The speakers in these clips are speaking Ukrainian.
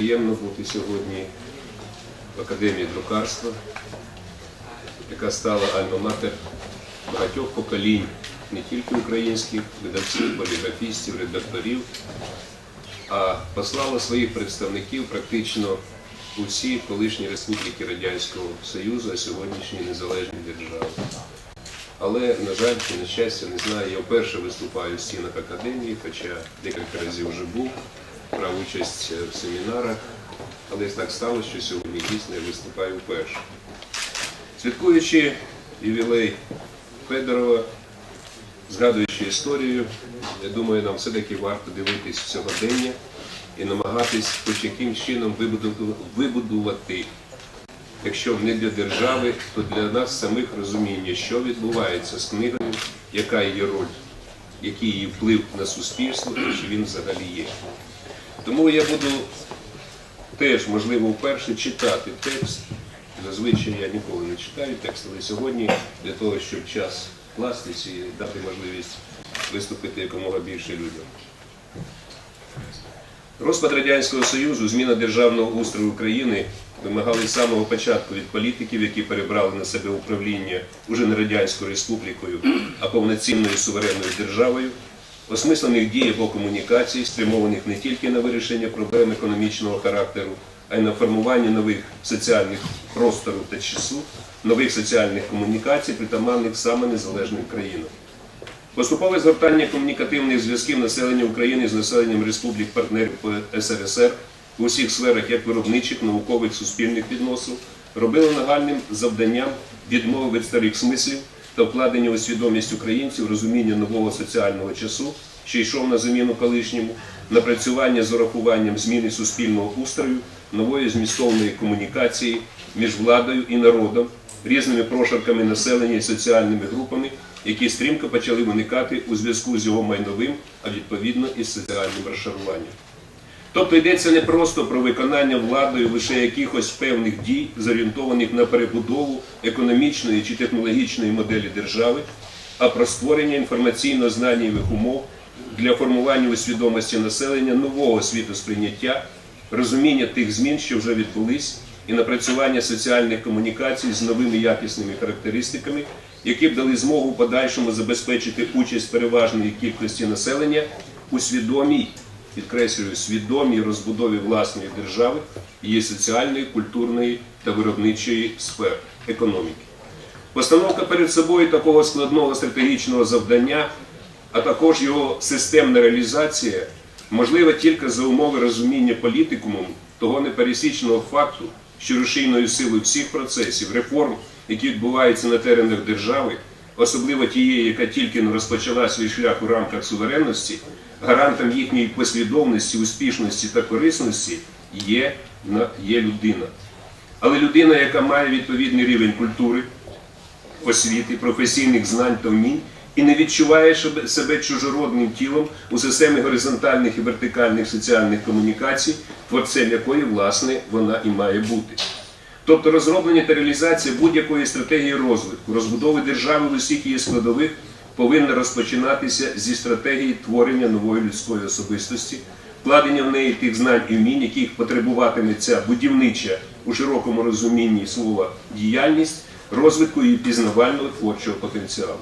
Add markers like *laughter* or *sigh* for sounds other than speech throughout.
Приємно бути сьогодні в Академії друкарства, яка стала альма-матер багатьох поколінь не тільки українських видавців, поліграфістів, редакторів, а послала своїх представників практично у всі колишні республіки Радянського Союзу, а сьогоднішні незалежні держави. Але, на жаль, чи на щастя, не знаю, я вперше виступаю в стінах академії, хоча декілька разів вже був, брав участь в семінарах, але так сталося, що сьогодні дійсно я виступаю вперше. Святкуючи ювілей Федорова, згадуючи історію, я думаю, нам все-таки варто дивитись в сьогодення і намагатись хоч яким чином вибудувати, якщо не для держави, то для нас самих розуміння, що відбувається з книгою, яка її роль, який її вплив на суспільство і чи він взагалі є. Тому я буду теж, можливо, вперше читати текст. Зазвичай я ніколи не читаю текст, але сьогодні для того, щоб час вкластись і дати можливість виступити якомога більше людям. Розпад Радянського Союзу, зміна державного устрою України вимагали з самого початку від політиків, які перебрали на себе управління уже не Радянською Республікою, а повноцінною суверенною державою, осмислених дій або комунікацій, спрямованих не тільки на вирішення проблем економічного характеру, а й на формування нових соціальних просторів та часу, нових соціальних комунікацій, притаманних саме незалежним країнам. Поступове згортання комунікативних зв'язків населення України з населенням республік-партнерів по СРСР у всіх сферах як виробничих, наукових, суспільних відносин робило нагальним завданням відмови від старих смислів та вкладення у свідомість українців розуміння нового соціального часу, що йшов на заміну колишньому, напрацювання з урахуванням зміни суспільного устрою, нової змістовної комунікації між владою і народом, різними прошарками населення і соціальними групами, які стрімко почали виникати у зв'язку з його майновим, а відповідно із соціальним розшаруванням. Тобто йдеться не просто про виконання владою лише якихось певних дій, зорієнтованих на перебудову економічної чи технологічної моделі держави, а про створення інформаційно-знаннєвих умов для формування у свідомості населення нового світосприйняття, розуміння тих змін, що вже відбулись, і напрацювання соціальних комунікацій з новими якісними характеристиками, які б дали змогу подальшому забезпечити участь переважної кількості населення у свідомій підкреслюю, свідомій розбудові власної держави, її соціальної, культурної та виробничої сфер економіки. Постановка перед собою такого складного стратегічного завдання, а також його системна реалізація, можлива тільки за умови розуміння політикумом того непересічного факту, що рушійною силою всіх процесів, реформ, які відбуваються на теренах держави, особливо тієї, яка тільки не розпочала свій шлях у рамках суверенності, гарантом їхньої послідовності, успішності та корисності є, є людина. Але людина, яка має відповідний рівень культури, освіти, професійних знань та вмінь і не відчуває себе- чужородним тілом у системі горизонтальних і вертикальних соціальних комунікацій, творцем якої, власне, вона і має бути. Тобто розроблення та реалізація будь-якої стратегії розвитку, розбудови держави в усіх її складових повинна розпочинатися зі стратегії творення нової людської особистості, вкладення в неї тих знань і вмінь, яких потребуватиме ця будівнича у широкому розумінні слова діяльність, розвитку її пізнавального творчого потенціалу.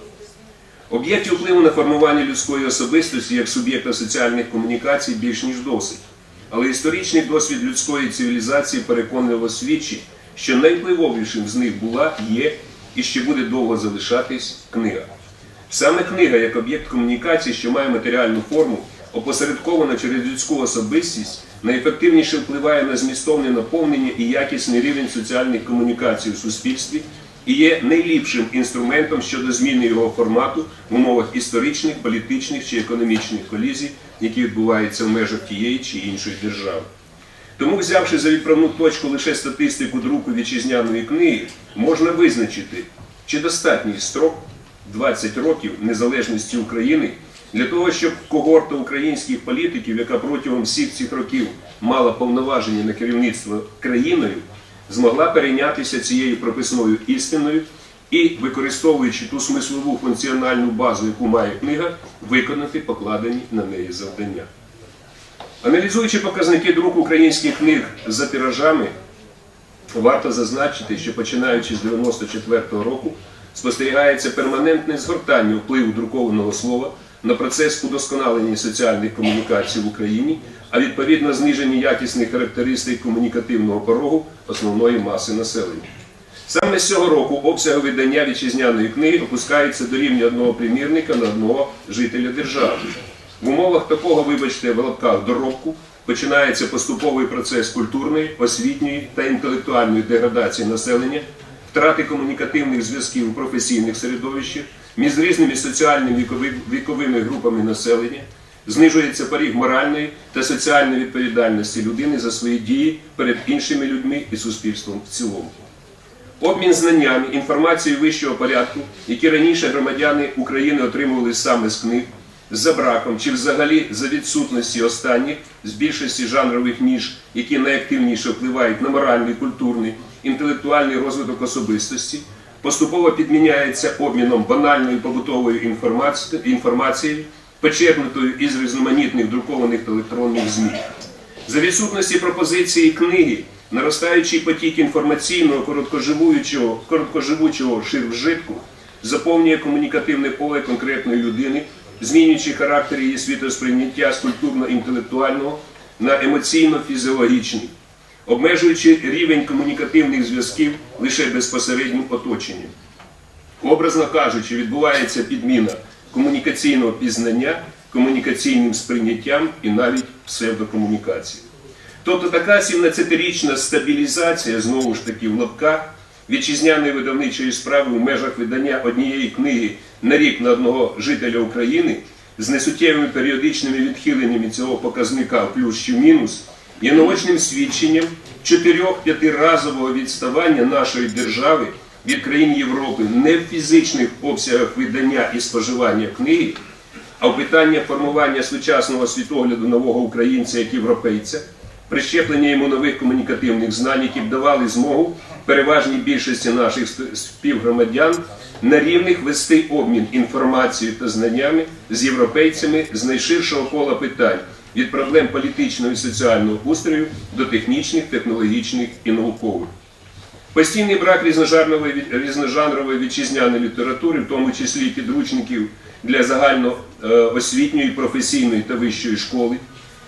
Об'єктів впливу на формування людської особистості як суб'єкта соціальних комунікацій більш ніж досить. Але історичний досвід людської цивілізації переконливо свідчить, що найвпливовішим з них була, є і ще буде довго залишатись книга. Саме книга, як об'єкт комунікації, що має матеріальну форму, опосередкована через людську особистість, найефективніше впливає на змістовне наповнення і якісний рівень соціальних комунікацій у суспільстві і є найліпшим інструментом щодо зміни його формату в умовах історичних, політичних чи економічних колізій, які відбуваються в межах тієї чи іншої держави. Тому, взявши за відправну точку лише статистику друку вітчизняної книги, можна визначити, чи достатній строк 20 років незалежності України для того, щоб когорта українських політиків, яка протягом всіх цих років мала повноваження на керівництво країною, змогла перейнятися цією прописною істиною і, використовуючи ту смислову функціональну базу, яку має книга, виконати покладені на неї завдання. Аналізуючи показники друку українських книг за тиражами, варто зазначити, що починаючи з 94-го року спостерігається перманентне згортання впливу друкованого слова на процес удосконалення соціальних комунікацій в Україні, а відповідно зниження якісних характеристик комунікативного порогу основної маси населення. Саме з цього року обсяги видання вітчизняної книги опускаються до рівня одного примірника на одного жителя держави. В умовах такого, вибачте, в лапках доробку починається поступовий процес культурної, освітньої та інтелектуальної деградації населення, втрати комунікативних зв'язків у професійних середовищах між різними соціальними вікови- віковими групами населення, знижується поріг моральної та соціальної відповідальності людини за свої дії перед іншими людьми і суспільством в цілому. Обмін знаннями, інформацією вищого порядку, які раніше громадяни України отримували саме з книг, за браком чи взагалі за відсутності останніх з більшості жанрових ніж, які найактивніше впливають на моральний, культурний, інтелектуальний розвиток особистості, поступово підміняється обміном банальною побутовою інформацією, почерпнутою із різноманітних друкованих та електронних ЗМІ. За відсутності пропозиції книги, наростаючий потік інформаційного короткоживучого, короткоживучого ширвжитку заповнює комунікативне поле конкретної людини, змінюючи характер її світосприйняття з культурно-інтелектуального на емоційно-фізіологічний, обмежуючи рівень комунікативних зв'язків лише безпосереднім оточенням. Образно кажучи, відбувається підміна комунікаційного пізнання комунікаційним сприйняттям і навіть псевдокомунікації. Тобто така 17-річна стабілізація, знову ж таки, в лапках вітчизняної видавничої справи в межах видання однієї книги на рік на одного жителя України з несуттєвими періодичними відхиленнями цього показника плюс чи мінус є наочним свідченням 4-5 разового відставання нашої держави від країн Європи не в фізичних обсягах видання і споживання книги, а в питання формування сучасного світогляду нового українця як європейця, прищеплення йому нових комунікативних знань, які б давали змогу переважній більшості наших співгромадян на рівних вести обмін інформацією та знаннями з європейцями з найширшого кола питань від проблем політичного і соціального устрою до технічних, технологічних і наукових. Постійний брак різножанрової, вітчизняної літератури, в тому числі підручників для загальноосвітньої, професійної та вищої школи,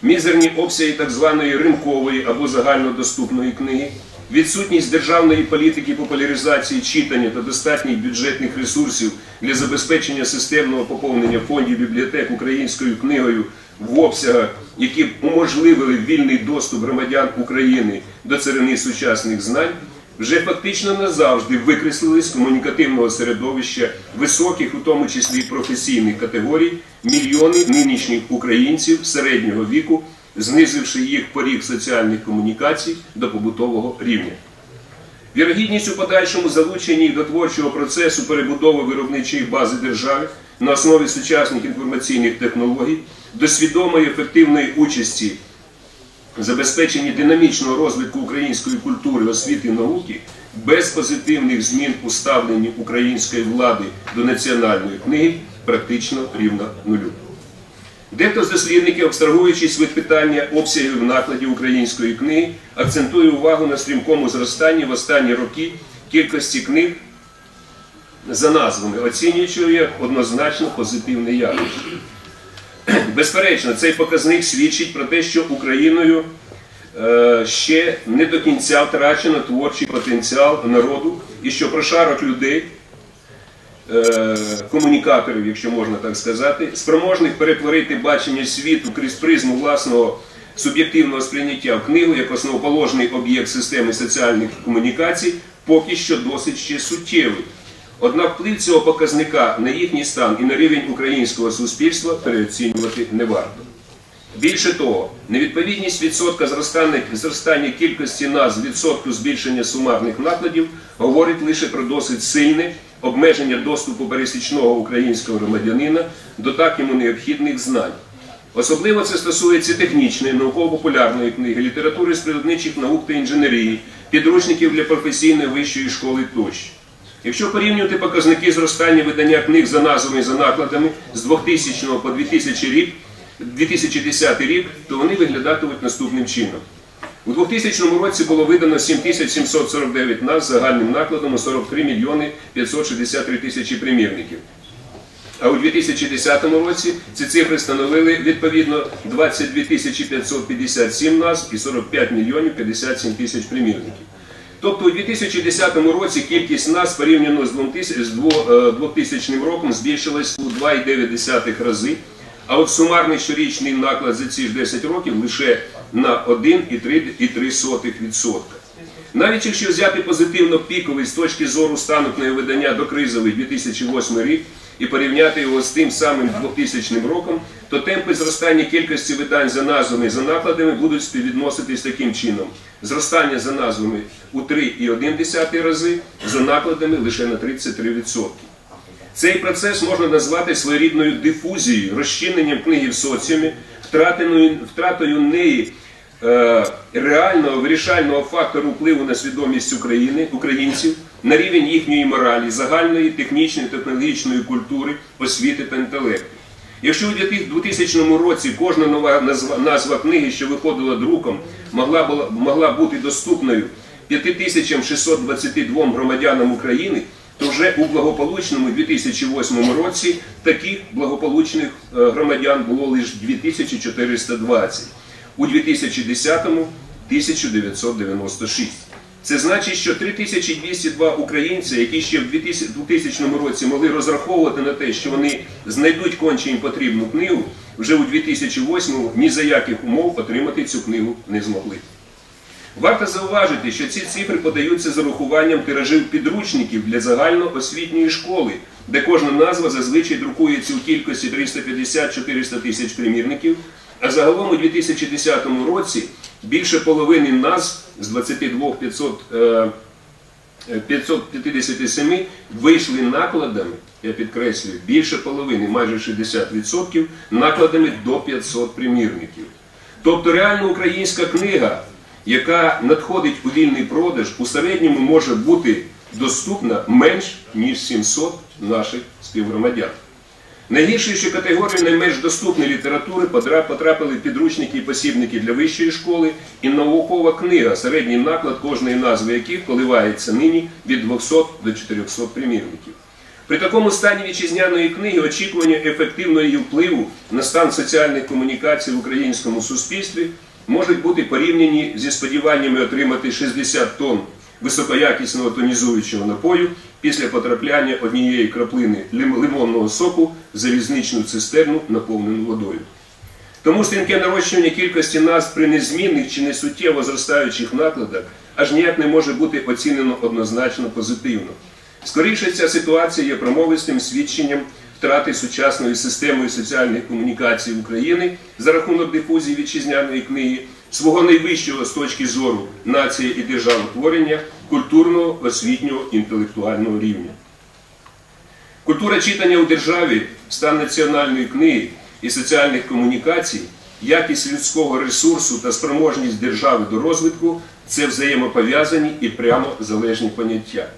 мізерні обсяги так званої ринкової або загальнодоступної книги, відсутність державної політики популяризації читання та достатніх бюджетних ресурсів для забезпечення системного поповнення фондів бібліотек українською книгою в обсягах, які б уможливили вільний доступ громадян України до царини сучасних знань, вже фактично назавжди викреслили з комунікативного середовища високих, у тому числі професійних категорій, мільйони нинішніх українців середнього віку, знизивши їх поріг соціальних комунікацій до побутового рівня. Вірогідність у подальшому залученні до творчого процесу перебудови виробничої бази держави на основі сучасних інформаційних технологій до свідомої ефективної участі забезпеченні динамічного розвитку української культури, освіти і науки без позитивних змін у ставленні української влади до національної книги практично рівна нулю. Дехто з дослідників, абстрагуючись від питання обсягів накладів української книги, акцентує увагу на стрімкому зростанні в останні роки кількості книг за назвами, оцінюючи як однозначно позитивне явище. *clears throat* Безперечно, цей показник свідчить про те, що Україною е, ще не до кінця втрачено творчий потенціал народу, і що прошарок людей, е, комунікаторів, якщо можна так сказати, спроможних перетворити бачення світу крізь призму власного суб'єктивного сприйняття в книгу як основоположний об'єкт системи соціальних комунікацій, поки що досить ще суттєвий. Однак вплив цього показника на їхній стан і на рівень українського суспільства переоцінювати не варто. Більше того, невідповідність відсотка зростання, кількості назв відсотку збільшення сумарних накладів говорить лише про досить сильне обмеження доступу пересічного українського громадянина до так йому необхідних знань. Особливо це стосується технічної, науково-популярної книги, літератури з природничих наук та інженерії, підручників для професійної вищої школи тощо. Якщо порівнювати показники зростання видання книг за назвами і за накладами з 2000 по 2000 рік, 2010 рік, то вони виглядатимуть наступним чином. У 2000 році було видано 7749 нас загальним накладом у 43 мільйони 563 тисячі примірників. А у 2010 році ці цифри становили відповідно 22 557 назв і 45 мільйонів 57 тисяч примірників. Тобто у 2010 році кількість нас порівняно з 2000 з дво- е, 2000 роком збільшилась у 2,9 рази, а от сумарний щорічний наклад за ці ж 10 років лише на 1,3%. Навіть якщо взяти позитивно піковий з точки зору стану книговидання до кризовий 2008 рік і порівняти його з тим самим 2000 роком, то темпи зростання кількості видань за назвами і за накладами будуть співвідноситись таким чином. Зростання за назвами у 3,1 рази, за накладами лише на 33%. Цей процес можна назвати своєрідною дифузією, розчиненням книги в соціумі, втратою неї е, реального вирішального фактору впливу на свідомість України, українців, на рівень їхньої моралі, загальної, технічної, технологічної культури, освіти та інтелекту. Якщо у 2000 році кожна нова назва, книги, що виходила друком, могла, була, могла бути доступною 5622 громадянам України, то вже у благополучному 2008 році таких благополучних е, громадян було лише 2420, у 2010 1996. Це значить, що 3202 українці, які ще в 2000 році могли розраховувати на те, що вони знайдуть конче їм потрібну книгу, вже у 2008-му ні за яких умов отримати цю книгу не змогли. Варто зауважити, що ці цифри подаються з урахуванням тиражів підручників для загальноосвітньої школи, де кожна назва зазвичай друкується у кількості 350-400 тисяч примірників, а загалом у 2010 році більше половини назв з 22 500, е, 557 вийшли накладами, я підкреслюю, більше половини, майже 60%, накладами до 500 примірників. Тобто реально українська книга, яка надходить у вільний продаж, у середньому може бути доступна менш ніж 700 наших співгромадян. Найгірше, що категорію найменш доступної літератури потрапили підручники і посібники для вищої школи і наукова книга, середній наклад кожної назви яких коливається нині від 200 до 400 примірників. При такому стані вітчизняної книги очікування ефективного впливу на стан соціальних комунікацій в українському суспільстві можуть бути порівняні зі сподіваннями отримати 60 тонн високоякісного тонізуючого напою після потрапляння однієї краплини лимонного соку в залізничну цистерну, наповнену водою. Тому стрімке нарощування кількості назв при незмінних чи несуттєво зростаючих накладах аж ніяк не може бути оцінено однозначно позитивно. Скоріше ця ситуація є промовистим свідченням втрати сучасної системи соціальних комунікацій України за рахунок дифузії вітчизняної книги, свого найвищого з точки зору нації і державотворення, культурного, освітнього, інтелектуального рівня. Культура читання у державі, стан національної книги і соціальних комунікацій, якість людського ресурсу та спроможність держави до розвитку це взаємопов'язані і прямо залежні поняття.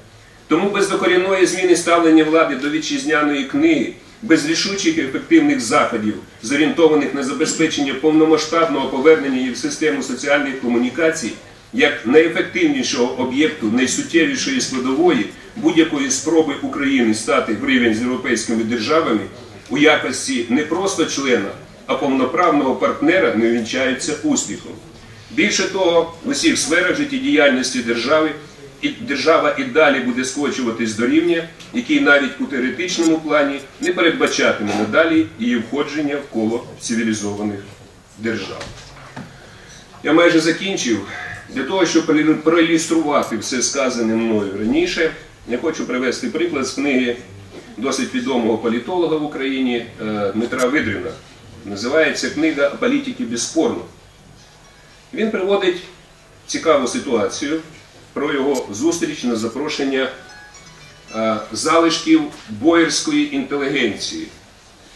Тому без докорінної зміни ставлення влади до вітчизняної книги, без рішучих і ефективних заходів, зорієнтованих на забезпечення повномасштабного повернення її в систему соціальних комунікацій, як найефективнішого об'єкту, найсуттєвішої складової будь-якої спроби України стати в рівень з європейськими державами у якості не просто члена, а повноправного партнера не вінчаються успіхом. Більше того, в усіх сферах життєдіяльності держави і держава і далі буде скочуватись до рівня, який навіть у теоретичному плані не передбачатиме надалі її входження в коло цивілізованих держав. Я майже закінчив. Для того, щоб проілюструвати все сказане мною раніше, я хочу привести приклад з книги досить відомого політолога в Україні е, Дмитра Видрина. Називається книга політики безспорно. Він приводить цікаву ситуацію про його зустріч на запрошення е, залишків боярської інтелігенції.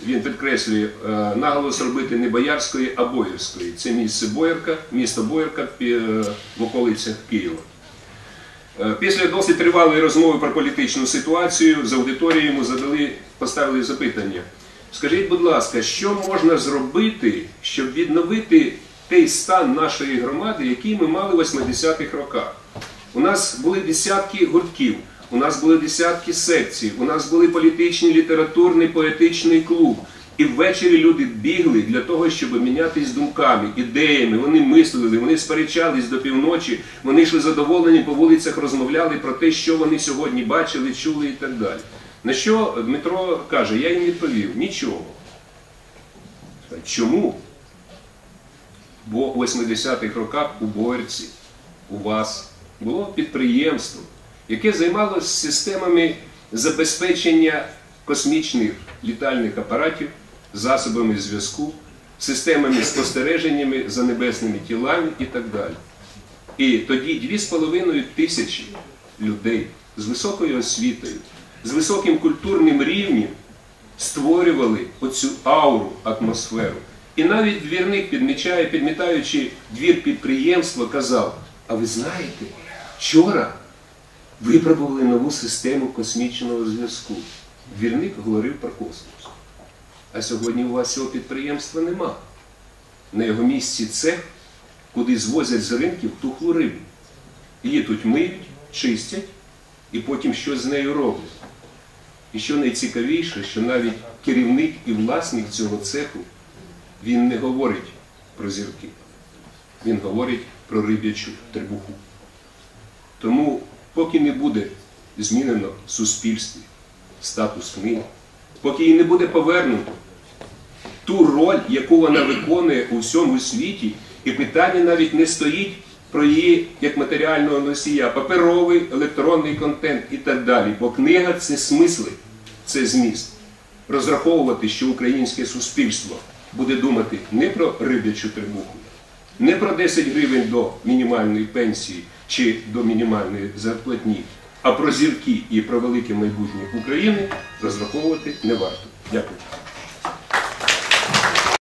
Він підкреслює е, наголос робити не боярської, а боярської. Це місце Боярка, місто Боярка в околицях Києва. Е, Після досить тривалої розмови про політичну ситуацію з аудиторією йому задали, поставили запитання. Скажіть, будь ласка, що можна зробити, щоб відновити той стан нашої громади, який ми мали в 80-х роках? У нас були десятки гуртків, у нас були десятки секцій, у нас були політичний, літературний, поетичний клуб. І ввечері люди бігли для того, щоб мінятись думками, ідеями. Вони мислили, вони сперечались до півночі, вони йшли задоволені по вулицях, розмовляли про те, що вони сьогодні бачили, чули і так далі. На що Дмитро каже, я їм відповів, нічого. Чому? Бо у 80-х роках у Боярці, у вас було підприємство, яке займалося системами забезпечення космічних літальних апаратів, засобами зв'язку, системами спостереженнями за небесними тілами і так далі. І тоді 2,5 тисячі людей з високою освітою, з високим культурним рівнем створювали оцю ауру, атмосферу. І навіть двірник, підмічає, підмітаючи двір підприємства, казав: а ви знаєте, вчора випробували нову систему космічного зв'язку. Двірник говорив про космос. А сьогодні у вас цього підприємства нема. На його місці цех, куди звозять з ринків тухлу рибу. Її тут миють, чистять і потім щось з нею роблять. І що найцікавіше, що навіть керівник і власник цього цеху, він не говорить про зірки, він говорить про риб'ячу трибуху. Тому, поки не буде змінено в суспільстві статус книги, поки їй не буде повернуто ту роль, яку вона виконує у всьому світі, і питання навіть не стоїть про її як матеріального носія, паперовий, електронний контент і так далі. Бо книга це смисли, це зміст. Розраховувати, що українське суспільство буде думати не про риб'ячу трибуху, не про 10 гривень до мінімальної пенсії чи до мінімальної зарплатні, а про зірки і про велике майбутнє України розраховувати не варто. Дякую.